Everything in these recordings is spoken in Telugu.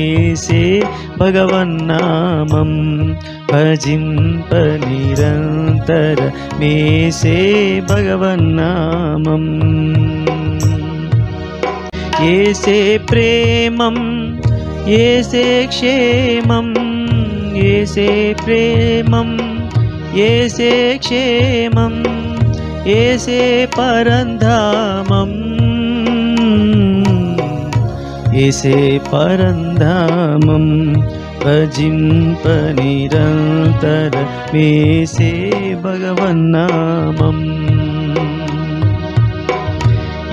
చేసే భగవన్నామం భజింప నిరంతర మేసే భగవన్నామం ఏసే ప్రేమం ఏసే క్షేమం ఏసే ప్రేమం ఏసే క్షేమం ఏసే పరంధామం. ఏసే పరంధామం భజింప నిరంతర మేసే భగవన్నామం.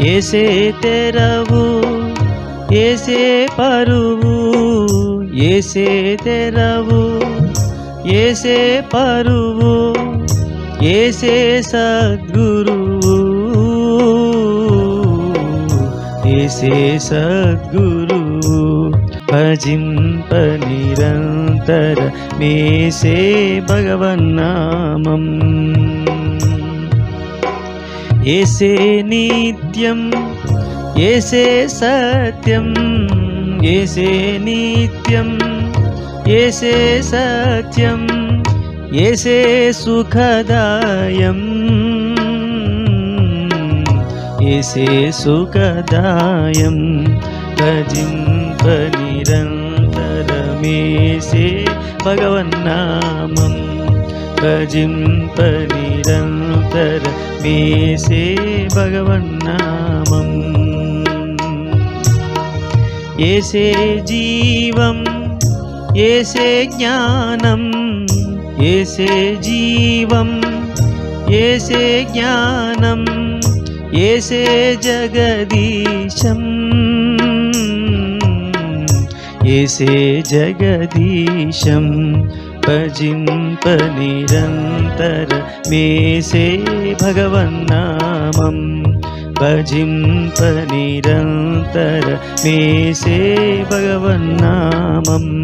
ఏసే తెరవు ఏసే పరువు ఏసే తెరవు ఏసే పరువు ఏసే సద్గురువు. ఏసే సద్గురువు భజింప నిరంతర మేసే భగవన్నామం. ఏసే నిత్యం ఏసే సత్యం ఏసే నిత్యం ఏసే సత్యం ఏసే సుఖదాయం. చేసే సుఖదాయం భజింప నిరంతరమేసే భగవన్నామం భజింప నిరంతర మేసే భగవన్నామం. ఏసే జీవం ఏసే జ్ఞానం ఏసే జీవం ఏసే జ్ఞానం ఏసే జగదీశం. ఏసే జగదీశం. భజింప నిరంతర మేసే భగవన్నామం. భజింప నిరంతర మేసే భగవన్నామం.